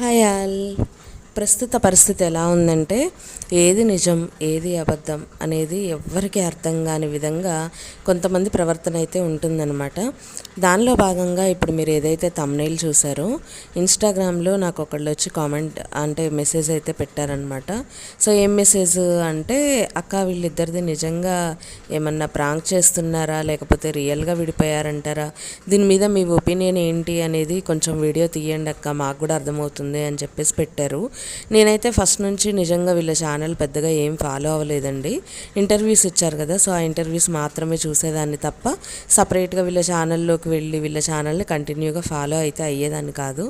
Hi all ప్రస్తుత పరిస్థితి ఎలా ఉందంటే ఏది నిజం ఏది అబద్ధం అనేది ఎవ్వరికీ అర్థం కాని విధంగా కొంతమంది ప్రవర్తన అయితే ఉంటుందన్నమాట. దానిలో భాగంగా ఇప్పుడు మీరు ఏదైతే తమ్నైల్ చూసారో ఇన్స్టాగ్రామ్లో నాకు ఒకళ్ళు వచ్చి కామెంట్ అంటే మెసేజ్ అయితే పెట్టారనమాట సో ఏం మెసేజ్ అంటే అక్క వీళ్ళిద్దరిది నిజంగా ఏమన్నా ప్రాంక్ చేస్తున్నారా? లేకపోతే రియల్గా విడిపోయారంటారా? దీని మీద మీ ఒపీనియన్ ఏంటి? అనేది కొంచెం వీడియో తీయండి అక్క మాకు కూడా అర్థమవుతుంది అని చెప్పేసి పెట్టారు. నేనైతే ఫస్ట్ నుంచి నిజంగా వీళ్ళ ఛానల్ పెద్దగా ఏం ఫాలో అవ్వలేదండి. ఇంటర్వ్యూస్ ఇచ్చారు కదా సో ఆ ఇంటర్వ్యూస్ మాత్రమే చూసేదాన్ని తప్ప సపరేట్గా వీళ్ళ ఛానల్లోకి వెళ్ళి వీళ్ళ ఛానల్ని కంటిన్యూగా ఫాలో అయితే అయ్యేదాన్ని కాదు.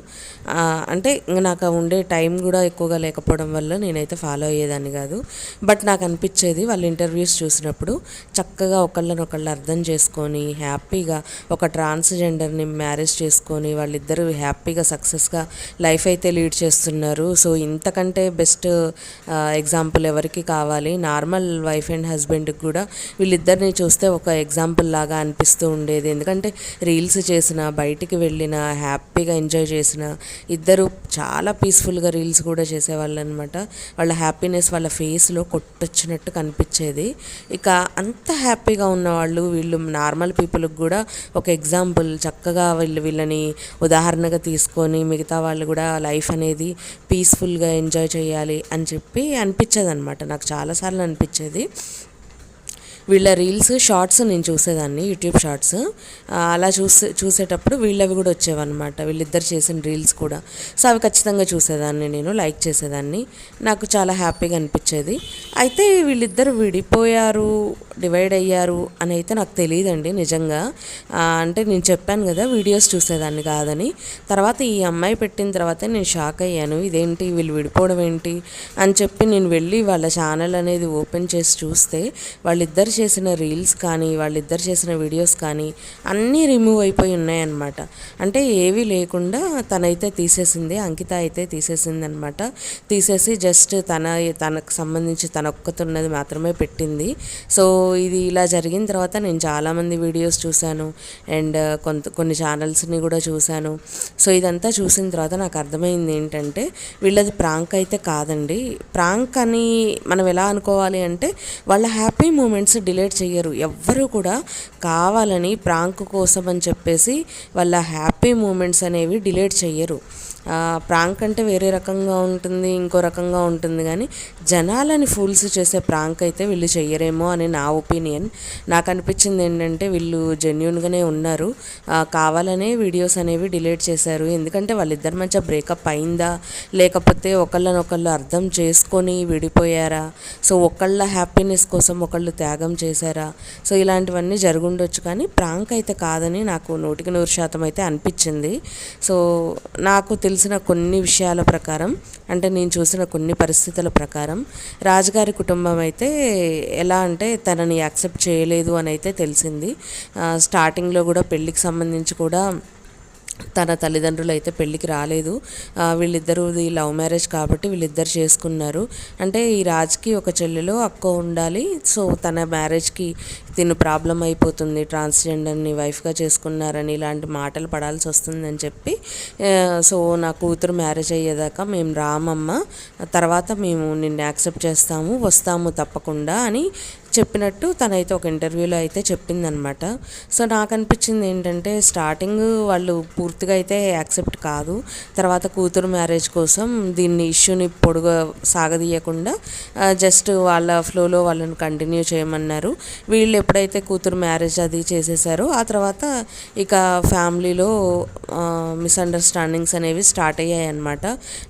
అంటే నాకు ఉండే టైం కూడా ఎక్కువగా లేకపోవడం వల్ల నేనైతే ఫాలో అయ్యేదాన్ని కాదు. బట్ నాకు అనిపించేది వాళ్ళ ఇంటర్వ్యూస్ చూసినప్పుడు చక్కగా ఒకళ్ళని ఒకళ్ళు అర్థం చేసుకొని హ్యాపీగా ఒక ట్రాన్స్జెండర్ని మ్యారేజ్ చేసుకొని వాళ్ళిద్దరూ హ్యాపీగా సక్సెస్గా లైఫ్ అయితే లీడ్ చేస్తున్నారు. సో ఇంతకంటే బెస్ట్ ఎగ్జాంపుల్ ఎవరికి కావాలి? నార్మల్ వైఫ్ అండ్ హస్బెండ్కి కూడా వీళ్ళిద్దరిని చూస్తే ఒక ఎగ్జాంపుల్ లాగా అనిపిస్తూ ఉండేది. ఎందుకంటే రీల్స్ చేసిన బయటికి వెళ్ళిన హ్యాపీగా ఎంజాయ్ చేసిన ఇద్దరు చాలా పీస్ఫుల్గా రీల్స్ కూడా చేసేవాళ్ళు అనమాట వాళ్ళ హ్యాపీనెస్ వాళ్ళ ఫేస్లో కొట్టొచ్చినట్టు కనిపించేది. ఇక అంత హ్యాపీగా ఉన్నవాళ్ళు వీళ్ళు నార్మల్ పీపుల్కి కూడా ఒక ఎగ్జాంపుల్ చక్కగా వీళ్ళు వీళ్ళని ఉదాహరణగా తీసుకొని మిగతా వాళ్ళు కూడా లైఫ్ అనేది పీస్ఫుల్ పీస్ఫుల్గా ఎంజాయ్ చేయాలి అని చెప్పి అనిపించేది అనమాట నాకు చాలాసార్లు అనిపించేది. వీళ్ళ రీల్స్ షార్ట్స్ నేను చూసేదాన్ని యూట్యూబ్ షార్ట్స్. అలా చూసే చూసేటప్పుడు వీళ్ళవి కూడా వచ్చేవన్నమాట. వీళ్ళిద్దరు చేసిన రీల్స్ కూడా. సో అవి ఖచ్చితంగా చూసేదాన్ని నేను లైక్ చేసేదాన్ని. నాకు చాలా హ్యాపీగా అనిపించేది. అయితే వీళ్ళిద్దరు విడిపోయారు. డివైడ్ అయ్యారు అని అయితే నాకు తెలియదండి నిజంగా. అంటే నేను చెప్పాను కదా వీడియోస్ చూసేదాన్ని కాదని. తర్వాత ఈ అమ్మాయి పెట్టిన తర్వాత నేను షాక్ అయ్యాను. ఇదేంటి వీళ్ళు విడిపోవడం ఏంటి అని చెప్పి నేను వెళ్ళి వాళ్ళ ఛానల్ అనేది ఓపెన్ చేసి చూస్తే వాళ్ళిద్దరు చేసిన రీల్స్ కానీ వాళ్ళిద్దరు చేసిన వీడియోస్ కానీ అన్నీ రిమూవ్ అయిపోయి ఉన్నాయన్నమాట. అంటే ఏవీ లేకుండా తనైతే తీసేసింది అంకిత అయితే తీసేసింది అనమాట తీసేసి జస్ట్ తన తనకు సంబంధించి తన ఒక్కతున్నది మాత్రమే పెట్టింది. సో ఇది ఇలా జరిగిన తర్వాత నేను చాలామంది వీడియోస్ చూశాను అండ్ uh, కొంత కొన్ని ఛానల్స్ని కూడా చూశాను. సో ఇదంతా చూసిన తర్వాత నాకు అర్థమైంది ఏంటంటే వీళ్ళది ప్రాంక్ అయితే కాదండి. ప్రాంక్ అని మనం ఎలా అనుకోవాలి అంటే వాళ్ళ హ్యాపీ మూమెంట్స్ డిలేట్ చేయరు ఎవ్వరూ కూడా కావాలని ప్రాంక్ కోసం అని చెప్పేసి వాళ్ళ హ్యాపీ మూమెంట్స్ అనేవి డిలేట్ చెయ్యరు. ప్రాంక్ అంటే వేరే రకంగా ఉంటుంది ఇంకో రకంగా ఉంటుంది. కానీ జనాలని ఫూల్స్ చేసే ప్రాంక్ అయితే వీళ్ళు చెయ్యరేమో అని నా ఒపీనియన్. నాకు అనిపించింది ఏంటంటే వీళ్ళు జెన్యున్గానే ఉన్నారు. కావాలనే వీడియోస్ అనేవి డిలీట్ చేశారు. ఎందుకంటే వాళ్ళిద్దరి మధ్య బ్రేకప్ అయిందా? లేకపోతే ఒకళ్ళనొకళ్ళు అర్థం చేసుకొని విడిపోయారా? సో ఒకళ్ళ హ్యాపీనెస్ కోసం ఒకళ్ళు త్యాగం చేశారా? సో ఇలాంటివన్నీ జరుగుండొచ్చు. కానీ ప్రాంక్ అయితే కాదని నాకు నూటికి నూరు శాతం అయితే అనిపించింది. సో నాకు తెలిసిన కొన్ని విషయాల ప్రకారం అంటే నేను చూసిన కొన్ని పరిస్థితుల ప్రకారం రాజుగారి కుటుంబం అయితే ఎలా అంటే తనని యాక్సెప్ట్ చేయలేదు అని అయితే తెలిసింది స్టార్టింగ్లో కూడా పెళ్ళికి సంబంధించి కూడా తన తల్లిదండ్రులు అయితే పెళ్ళికి రాలేదు. వీళ్ళిద్దరూది లవ్ మ్యారేజ్ కాబట్టి వీళ్ళిద్దరు చేసుకున్నారు. అంటే ఈ రాజ్కి ఒక చెల్లెలో అక్క ఉండాలి. సో తన మ్యారేజ్కి తిను ప్రాబ్లం అయిపోతుంది. ట్రాన్స్జెండర్ని వైఫ్గా చేసుకున్నారని ఇలాంటి మాటలు పడాల్సి వస్తుందని చెప్పి సో నా కూతురు మ్యారేజ్ అయ్యేదాకా మేము రామమ్మ. తర్వాత మేము నిన్ను యాక్సెప్ట్ చేస్తాము వస్తాము తప్పకుండా అని చెప్పినట్టు తనైతే ఒక ఇంటర్వ్యూలో అయితే చెప్పిందనమాట. సో నాకు అనిపించింది ఏంటంటే స్టార్టింగ్ వాళ్ళు పూర్తిగా అయితే యాక్సెప్ట్ కాదు. తర్వాత కూతురు మ్యారేజ్ కోసం దీన్ని ఇష్యూని పొడుగు సాగదీయకుండా జస్ట్ వాళ్ళ ఫ్లోలో వాళ్ళని కంటిన్యూ చేయమన్నారు. వీళ్ళు ఎప్పుడైతే కూతురు మ్యారేజ్ అది చేసేసారో ఆ తర్వాత ఇక ఫ్యామిలీలో మిస్అండర్స్టాండింగ్స్ అనేవి స్టార్ట్ అయ్యాయి అనమాట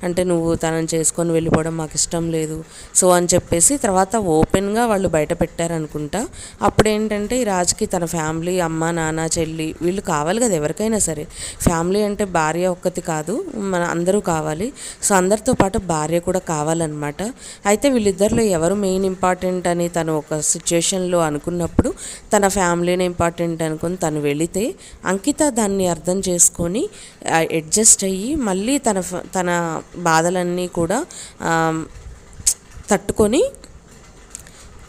అంటే నువ్వు తనని చేసుకొని వెళ్ళిపోవడం మాకు ఇష్టం లేదు. సో అని చెప్పేసి తర్వాత ఓపెన్గా వాళ్ళు బయట పెట్టారనుకుంటా. అప్పుడు ఏంటంటే ఈ రాజుకి తన ఫ్యామిలీ అమ్మ నాన్న చెల్లి వీళ్ళు కావాలి కదా ఎవరికైనా సరే. ఫ్యామిలీ అంటే భార్య ఒక్కటి కాదు మన అందరూ కావాలి. సో అందరితో పాటు భార్య కూడా కావాలన్నమాట. అయితే వీళ్ళిద్దరిలో ఎవరు మెయిన్ ఇంపార్టెంట్ అని తను ఒక సిచ్యుయేషన్లో అనుకున్నప్పుడు తన ఫ్యామిలీని ఇంపార్టెంట్ అనుకుని తను వెళితే అంకిత దాన్ని అర్థం చేసుకొని అడ్జస్ట్ అయ్యి మళ్ళీ తన తన బాధలన్నీ కూడా తట్టుకొని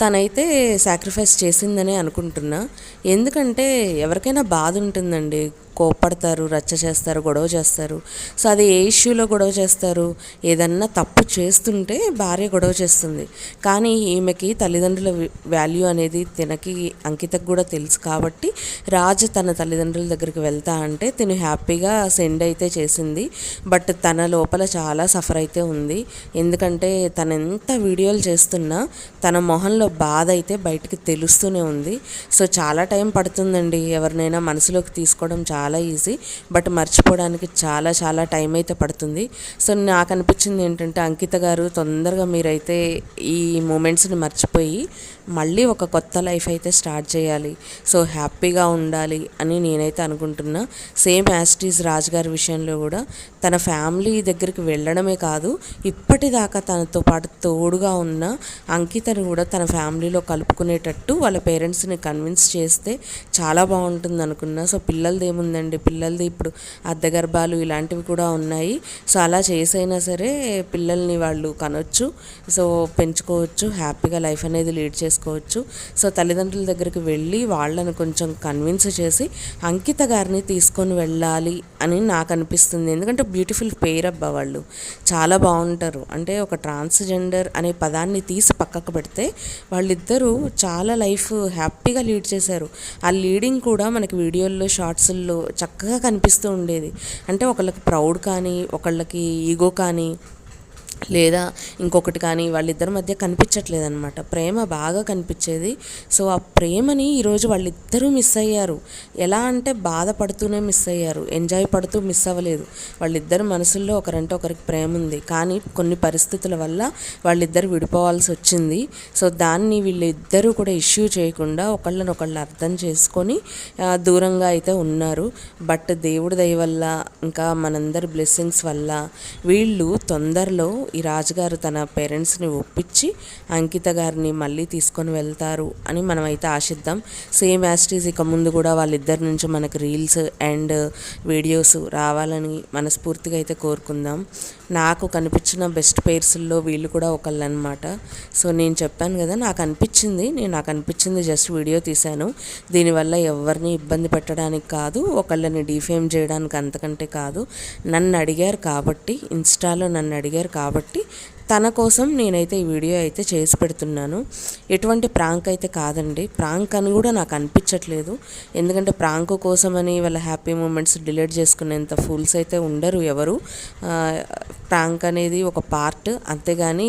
తనైతే సాక్రిఫైస్ చేసిందనే అనుకుంటున్నా. ఎందుకంటే ఎవరికైనా బాధ ఉంటుందండి. కోప్పడతారు రచ్చ చేస్తారు గొడవ చేస్తారు. సో అది ఏ ఇష్యూలో గొడవ చేస్తారు? ఏదన్నా తప్పు చేస్తుంటే భార్య గొడవ చేస్తుంది. కానీ ఈమెకి తల్లిదండ్రుల వాల్యూ అనేది తినకి అంకితకు కూడా తెలుసు కాబట్టి రాజు తన తల్లిదండ్రుల దగ్గరికి వెళ్తా అంటే తిను హ్యాపీగా సెండ్ అయితే చేసింది. బట్ తన లోపల చాలా సఫర్ అయితే ఉంది. ఎందుకంటే తను ఎంత వీడియోలు చేస్తున్నా తన మొహంలో బాధ అయితే బయటకు తెలుస్తూనే ఉంది. సో చాలా టైం పడుతుందండి. ఎవరినైనా మనసులోకి తీసుకోవడం చాలా చాలా ఈజీ బట్ మర్చిపోవడానికి చాలా చాలా టైం అయితే పడుతుంది. సో నాకు అనిపించింది ఏంటంటే అంకిత గారు తొందరగా మీరైతే ఈ మూమెంట్స్ని మర్చిపోయి మళ్ళీ ఒక కొత్త లైఫ్ అయితే స్టార్ట్ చేయాలి. సో హ్యాపీగా ఉండాలి అని నేనైతే అనుకుంటున్నా. సేమ్ యాస్టీస్ రాజుగారి విషయంలో కూడా తన ఫ్యామిలీ దగ్గరికి వెళ్ళడమే కాదు ఇప్పటిదాకా తనతో పాటు తోడుగా ఉన్న అంకితను కూడా తన ఫ్యామిలీలో కలుపుకునేటట్టు వాళ్ళ పేరెంట్స్ని కన్విన్స్ చేస్తే చాలా బాగుంటుంది అనుకున్నా సో పిల్లలది ఉందండి. పిల్లలది ఇప్పుడు అర్ధగర్భాలు గర్భాలు ఇలాంటివి కూడా ఉన్నాయి. సో అలా చేసైనా సరే పిల్లల్ని వాళ్ళు కనొచ్చు. సో పెంచుకోవచ్చు. హ్యాపీగా లైఫ్ అనేది లీడ్ చేసుకోవచ్చు. సో తల్లిదండ్రుల దగ్గరికి వెళ్ళి వాళ్ళని కొంచెం కన్విన్స్ చేసి అంకిత గారిని తీసుకొని వెళ్ళాలి అని నాకు అనిపిస్తుంది. ఎందుకంటే బ్యూటిఫుల్ పేర్ అబ్బా వాళ్ళు. చాలా బాగుంటారు. అంటే ఒక ట్రాన్స్జెండర్ అనే పదాన్ని తీసి పక్కకు పెడితే వాళ్ళిద్దరూ చాలా లైఫ్ హ్యాపీగా లీడ్ చేశారు. ఆ లీడింగ్ కూడా మనకి వీడియోల్లో షార్ట్స్ల్లో చక్కగా కనిపిస్తూ ఉండేది. అంటే ఒకళ్ళకి ప్రౌడ్ కానీ ఒకళ్ళకి ఈగో కానీ లేదా ఇంకొకటి కానీ వాళ్ళిద్దరి మధ్య కనిపించట్లేదు అనమాట ప్రేమ బాగా కనిపించేది. సో ఆ ప్రేమని ఈరోజు వాళ్ళిద్దరూ మిస్ అయ్యారు. ఎలా అంటే బాధపడుతూనే మిస్ అయ్యారు. ఎంజాయ్ పడుతూ మిస్ అవ్వలేదు. వాళ్ళిద్దరు మనసుల్లో ఒకరంటే ఒకరికి ప్రేమ ఉంది. కానీ కొన్ని పరిస్థితుల వల్ల వాళ్ళిద్దరు విడిపోవాల్సి వచ్చింది. సో దాన్ని వీళ్ళిద్దరూ కూడా ఇష్యూ చేయకుండా ఒకళ్ళనొకళ్ళు అర్థం చేసుకొని దూరంగా అయితే ఉన్నారు. బట్ దేవుడి దయ వల్ల ఇంకా మనందరి బ్లెస్సింగ్స్ వల్ల వీళ్ళు తొందరలో ఈ రాజుగారు తన పేరెంట్స్ని ఒప్పించి అంకిత గారిని మళ్ళీ తీసుకొని వెళ్తారు అని మనం అయితే ఆశిద్దాం. సేమ్ యాస్టీస్ ఇక ముందు కూడా వాళ్ళిద్దరి నుంచి మనకు రీల్స్ అండ్ వీడియోస్ రావాలని మనస్ఫూర్తిగా అయితే కోరుకుందాం. నాకు కనిపించిన బెస్ట్ పేర్స్లో వీళ్ళు కూడా ఒకళ్ళు అనమాట సో నేను చెప్పాను కదా నాకు అనిపించింది. నేను నాకు అనిపించింది జస్ట్ వీడియో తీశాను. దీనివల్ల ఎవరిని ఇబ్బంది పెట్టడానికి కాదు ఒకళ్ళని డిఫేమ్ చేయడానికి అంతకంటే కాదు. నన్ను అడిగారు కాబట్టి ఇన్స్టాలో నన్ను అడిగారు కాబట్టి తన కోసం నేనైతే ఈ వీడియో అయితే చేసి పెడుతున్నాను. ఎటువంటి ప్రాంక్ అయితే కాదండి. ప్రాంక్ అని కూడా నాకు అనిపించట్లేదు. ఎందుకంటే ప్రాంక్ కోసమని వాళ్ళ హ్యాపీ మూమెంట్స్ డిలీట్ చేసుకునేంత ఫూల్స్ అయితే ఉండరు ఎవరు. ప్రాంక్ అనేది ఒక పార్ట్. అంతేగాని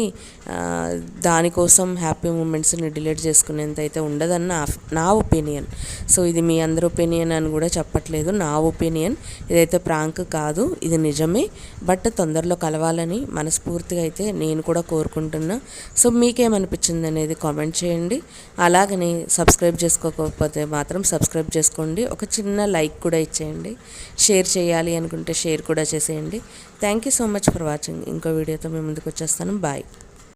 దానికోసం హ్యాపీ మూమెంట్స్ని డిలీట్ చేసుకునేంత అయితే ఉండదని నా నా ఒపీనియన్. సో ఇది మీ అందరి ఒపీనియన్ అని కూడా చెప్పట్లేదు. నా ఒపీనియన్. ఇదైతే ప్రాంక్ కాదు. ఇది నిజమే. బట్ తొందరలో కలవాలని మనస్ఫూర్తిగా అయితే అయితే నేను కూడా కోరుకుంటున్నా. సో మీకేమనిపించింది అనేది కామెంట్ చేయండి. అలాగని సబ్స్క్రైబ్ చేసుకోకపోతే మాత్రం సబ్స్క్రైబ్ చేసుకోండి. ఒక చిన్న లైక్ కూడా ఇచ్చేయండి. షేర్ చేయాలి అనుకుంటే షేర్ కూడా చేసేయండి. Thank you so much for watching. ఇంకో వీడియోతో మేము ముందుకు వచ్చేస్తాను. బాయ్.